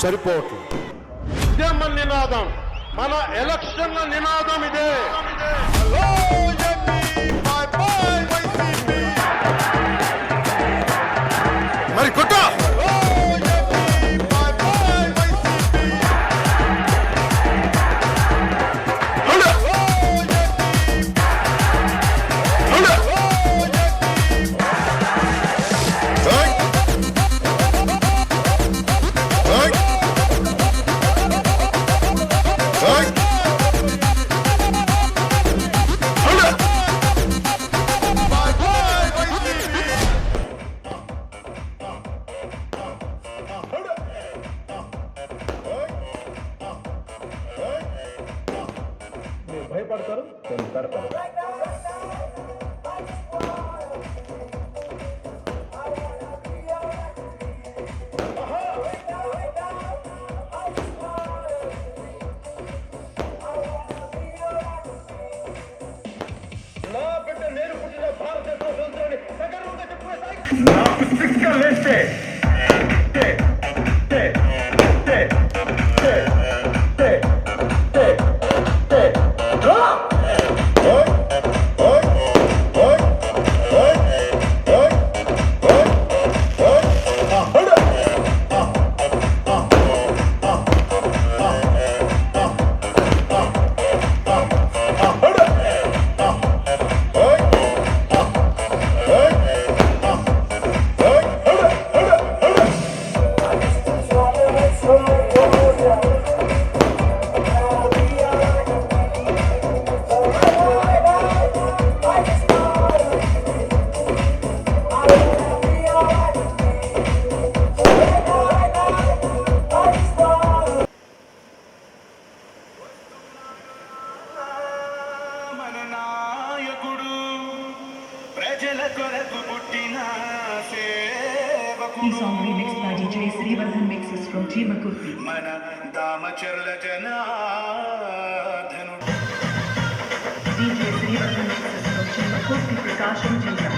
సరిపోవట్లేదు ఇదే మన నినాదం. మన ఎలక్షన్ల నినాదం ఇదే. సేవకుడు song remixed by DJ Srivardhan mixes from Jimakurti. మన Damacharla Janardhanudu DJ Srivardhan mixes from Jimakurti Prakasham Jindal.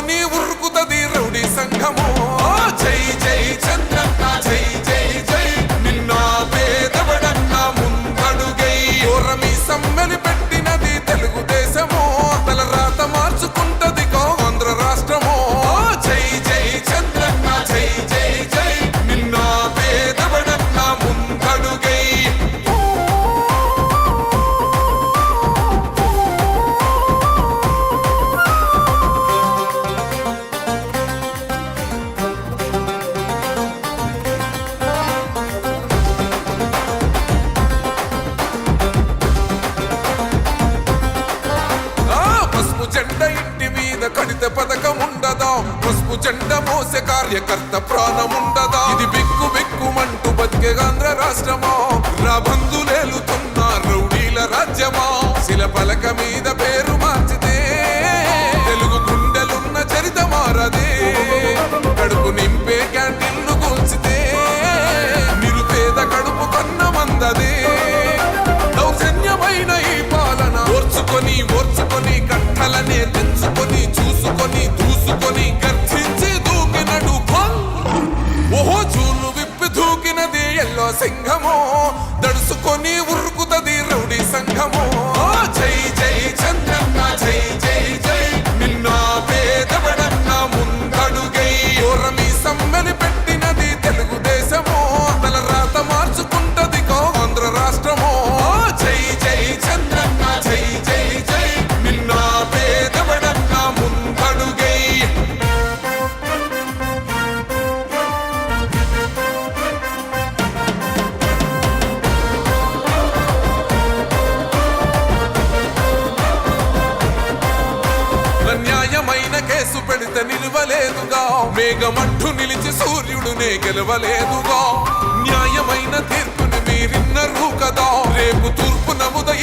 ఉరుకుతది రౌడీ సంఘము. జై జై చంద్రన్న జై జెండ మోసే కార్యకర్త ప్రాణముండదా? ఇది బిక్కు బిక్కుమంటూ బతికే ఆంధ్ర రాష్ట్రమా? రాబంధులేలుతున్న రౌడీల రాజ్యమా? శిల పలక మీద పే some many మేఘమట్టు నిలిచి సూర్యుడునే గెలవలేదుగా. న్యాయమైన తీర్పుని మీరిన్నరు కదా. రేపు తూర్పు ఉదయం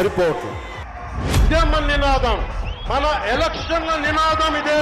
సరిపోవట్లేదు ఇదే నినాదం. మన ఎలక్షన్ల నినాదం ఇదే.